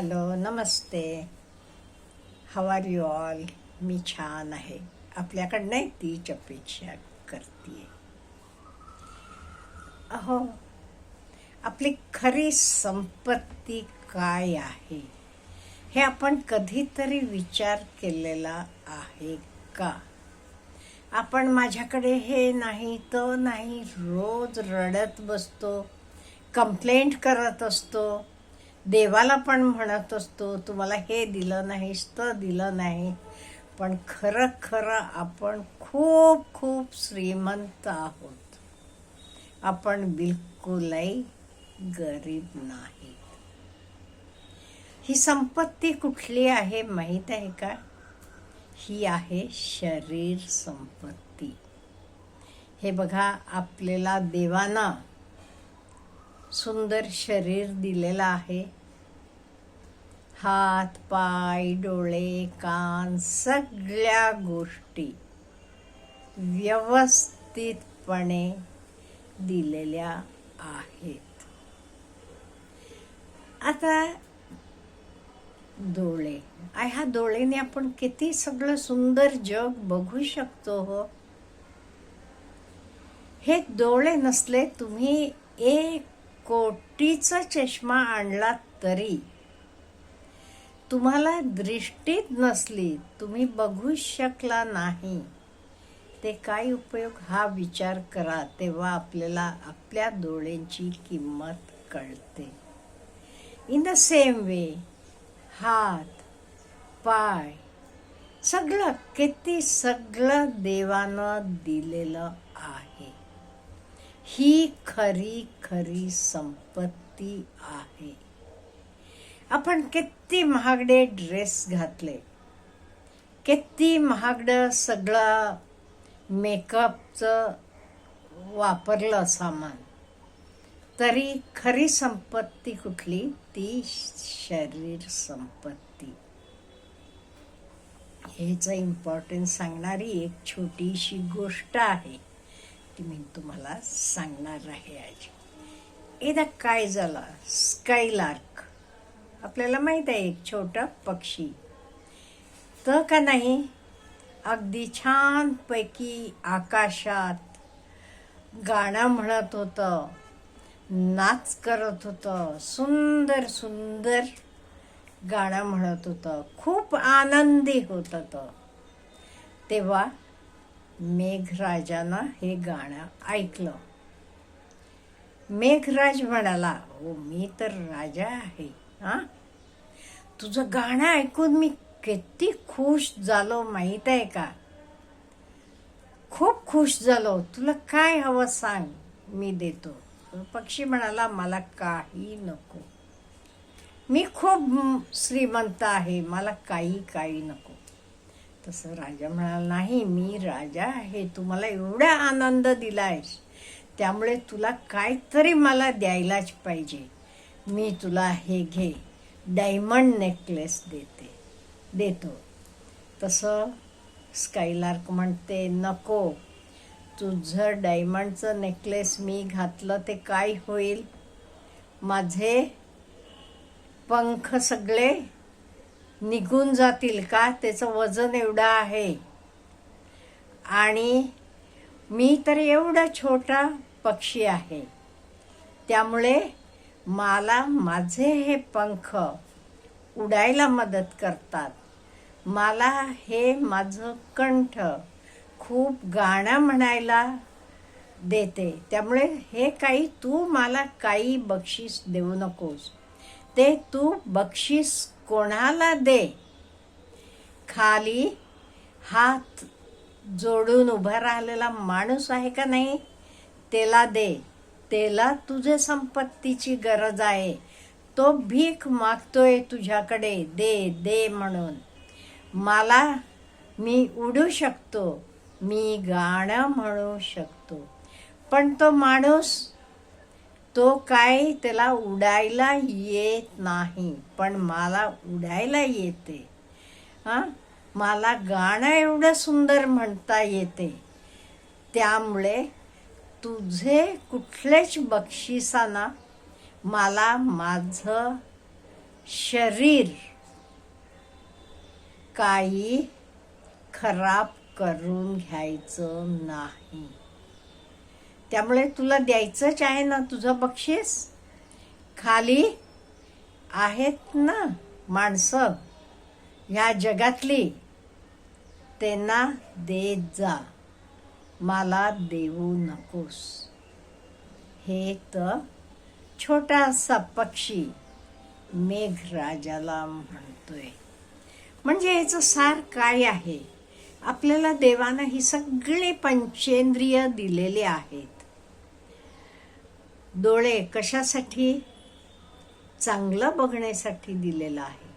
Hello नमस्ते. How are you all मी छान आहे. आपल्याकडनं तीच अपेक्षा करते. अहो आपली खरी संपत्ती काय आहे? हे आपण कधीतरी विचार केलेला आहे का? आपण माझ्याकडे हे नाही तो नाही रोज रडत बसतो कंप्लेंट करत असतो देवाला पण म्हणत असतो तुम्हाला हे दिलं नाहीस तर दिलं नाही. पण खरं खरं आपण खूप खूप श्रीमंत आहोत. आपण बिलकुलही गरीब नाही. ही संपत्ती कुठली आहे माहीत आहे का? ही आहे शरीर संपत्ती. हे बघा आपल्याला देवाना सुंदर शरीर दिलेलं आहे. हात पाय डोळे कान सगळ्या गोष्टी व्यवस्थितपणे दिलेल्या आहेत. आता डोळे. आय ह्या डोळेने आपण किती सगळं सुंदर जग बघू शकतो हो? हे डोळे नसले तुम्ही एक कोटीचा चष्मा आणला तरी तुम्हाला दृष्टीत नसली तुम्ही बघू शकला नाही. ते काय उपयोग हा विचार करा तेव्हा आपल्याला आपल्या डोळ्यांची किंमत कळते. इन द सेम वे हात पाय सगळं किती सगळं देवानं दिलेलं आहे. ही खरी खरी संपत्ती आहे. आपण किती महागडे ड्रेस घातले. किती महागडं सगळं मेकअपचं वापरलं सामान. तरी खरी संपत्ती कुठली? ती शरीर संपत्ती. ह्याचं इम्पॉर्टन्स सांगणारी एक छोटीशी गोष्ट आहे ती मी तुम्हाला सांगणार आहे आज. एकदा काय झालं? स्कायलार्क आपल्याला माहीत आहे एक छोटा पक्षी. तर का नाही? अगदी छानपैकी आकाशात गाणं म्हणत होतं नाच करत होतं सुंदर सुंदर गाणं म्हणत होतं. खूप आनंदी होत होतं. तेव्हा मेघराजानं हे गाणं ऐकलं. मेघराज म्हणाला हो मी तर राजा आहे. हा? तुझं गाणं ऐकून मी किती खुश झालो माहीत आहे का? खूप खुश झालो. तुला काय हवं सांग? मी देतो. पक्षी म्हणाला मला काही नको. मी खूप श्रीमंत आहे. मला काही काही नको. तसं राजा म्हणाला नाही मी राजा आहे. मला एवढा आनंद दिला आहेस त्यामुळे तुला काहीतरी मला द्यायलाच पाहिजे. मी तुला हे घे. डायमंड नेकलेस देते. देतो. तसं स्कायलार्क म्हणते नको. तुझं डायमंडचं नेकलेस मी घातलं ते काय होईल? माझे पंख सगळे निघून जातील का? त्याचं वजन एवढं आहे. आणि मी तर एवढा छोटा पक्षी आहे. त्यामुळे मला माझे हे पंख उडायला मदत करतात. मला हे माझं कंठ खूप गाणं म्हणायला देते. त्यामुळे हे काही तू मला काही बक्षीस देऊ नकोस. ते तू बक्षीस कोणाला दे? खाली हात जोडून उभा राहिलेला माणूस आहे का नाही? त्याला दे. त्याला तुझ्या संपत्तीची गरज आहे. तो भीक मागतोय तुझ्याकडे. दे दे म्हणून. मला मी उडू शकतो. मी गाणं म्हणू शकतो. पण तो माणूस तो काय त्याला उडायला येत नाही. पण मला उडायला येते. हां? मला गाणं एवढं सुंदर म्हणता येते. त्यामुळे तुझे कुठलेच बक्षिसाना मला माझं शरीर काही खराब करून घ्यायचं नाही. त्यामुळे तुला द्यायचंच आहे ना तुझं बक्षीस? खाली आहेत ना माणसं. ह्या जगातली. त्यांना देत जा. मला देऊ नकोस. हे तर छोटासा पक्षी मेघराजाला म्हणतोय. म्हणजे याचं सार काय आहे? आपल्याला देवानं ही सगळी पंचेंद्रिय दिलेली आहेत. डोळे कशासाठी? चांगलं बघण्यासाठी दिलेलं आहे.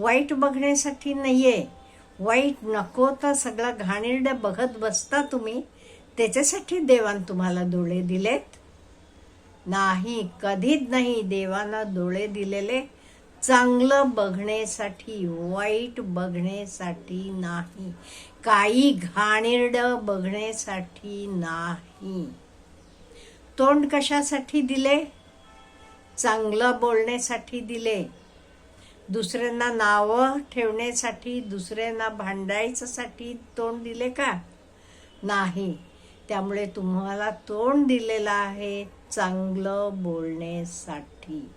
वाईट बघण्यासाठी नाही आहे वाईट नको तर सगळा घाणेरड्या बघत बसता तुम्ही. त्याच्यासाठी देवान तुम्हाला डोळे दिलेत. नाही कधीच नाही देवानं डोळे दिलेले. चांगलं बघण्यासाठी वाईट बघण्यासाठी नाही. काही घाणेरडं बघण्यासाठी नाही. तोंड कशासाठी दिले? चांगलं बोलण्यासाठी दिले. दुसऱ्यांना नावं ठेवण्यासाठी दुसऱ्यांना भांडायच्यासाठी तोंड दिले का? नाही. त्यामुळे तुम्हाला तोंड दिलेलं आहे चांगलं बोलण्यासाठी.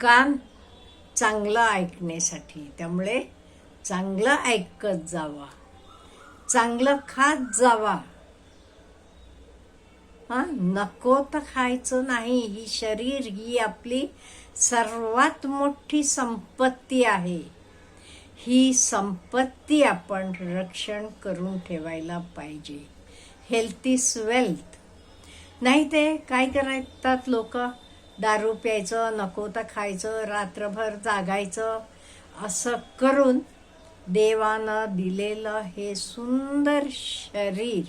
कान चांगलं ऐकण्यासाठी. त्यामुळे चांगलं ऐकत जावा. चांगलं खात जावा. हा? नको तर खायचं नाही. ही शरीर ही आपली सर्वात मोठी संपत्ती आहे. ही संपत्ती आपण रक्षण करून ठेवायला पाहिजे. हेल्थ इज वेल्थ नाही ते काय करतात लोक? दारू प्यायचं नको तर खायचं रात्रभर जागायचं असं करून देवानं दिलेलं हे सुंदर शरीर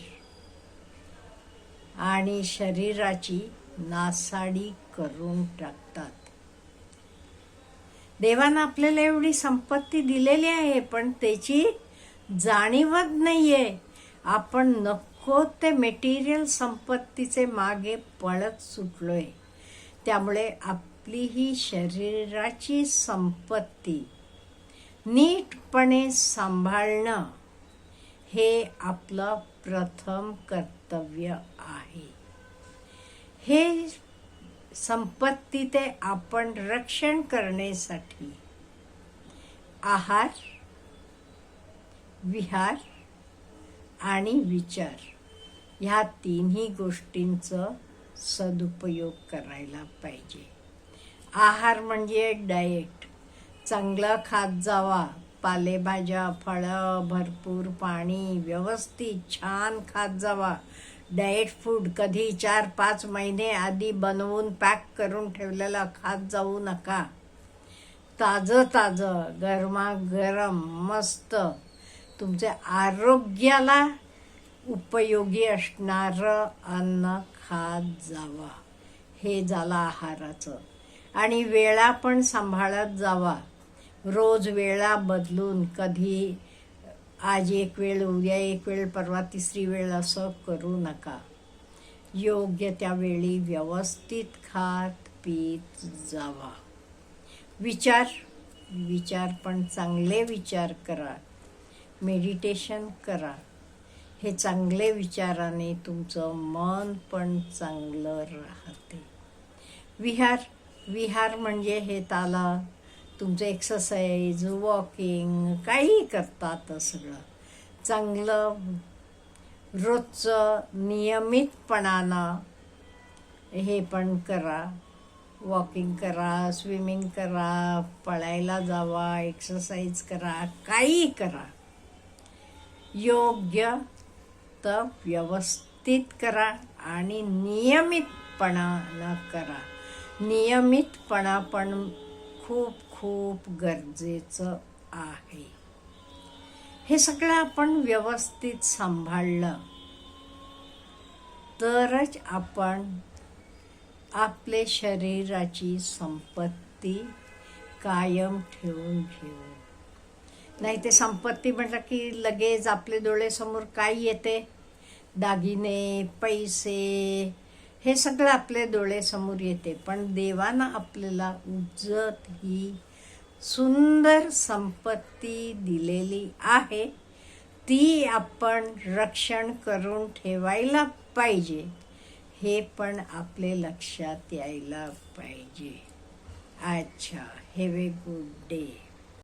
आणि शरीराची नासाडी करून टाकतात. देवानं आपल्याला एवढी संपत्ती दिलेली आहे पण त्याची जाणीवच आहे आपण नको ते मेटेरियल संपत्तीचे मागे पळत सुटलो आहे त्यामुळे आपली ही शरीराची संपत्ती नीटपणे सांभाळणं हे आपलं प्रथम कर्तव्य आहे. हे संपत्ती ते आपण रक्षण करण्यासाठी आहार विहार आणि विचार ह्या तिन्ही गोष्टींचं सदुपयोग करायला पाहिजे. आहार म्हणजे डाएट चांगलं खात जावा. पालेभाज्या फळं भरपूर पाणी व्यवस्थित छान खात जावा. डाएट फूड कधी चार पाच महिने आधी बनवून पॅक करून ठेवलेलं खात जाऊ नका. ताजं ताजं गरमागरम मस्त. तुमच्या आरोग्याला उपयोगी असणारं अन्न खात जावा. हे झालं आहाराचं. आणि वेळा पण सांभाळत जावा. रोज वेळा बदलून कधी आज एक वेळ उद्या एक वेळ परवा तिसरी वेळ असं करू नका. योग्य त्या वेळी व्यवस्थित खात पीत जावा. विचार विचार पण चांगले विचार करा. मेडिटेशन करा. हे चांगले विचाराने तुमचं मन पण चांगलं राहते. विहार विहार म्हणजे हे ताला तुमचं एक्सरसाइज वॉकिंग काही करतात सगळं. चांगलं रोजचं नियमितपणानं हे पण करा. वॉकिंग करा स्विमिंग करा पळायला जावा एक्सरसाइज करा काही करा. योग्य तर व्यवस्थित करा आणि नियमितपणानं करा. नियमितपणा पण खूप खूप गरजेचं आहे. हे सगळं आपण व्यवस्थित सांभाळलं तरच आपण आपले शरीराची संपत्ती कायम ठेवून घेऊ. नाही ते संपत्ती म्हटलं की लगेच आपले डोळेसमोर काय येते? दागिने पैसे हे सगळं आपले डोळेसमोर येते. पण देवानं आपल्याला उज्जत ही सुंदर संपत्ती दिलेली आहे. ती आपण रक्षण करून ठेवायला पाहिजे. हे पण आपले लक्षात यायला पाहिजे. अच्छा हॅव ए गुड डे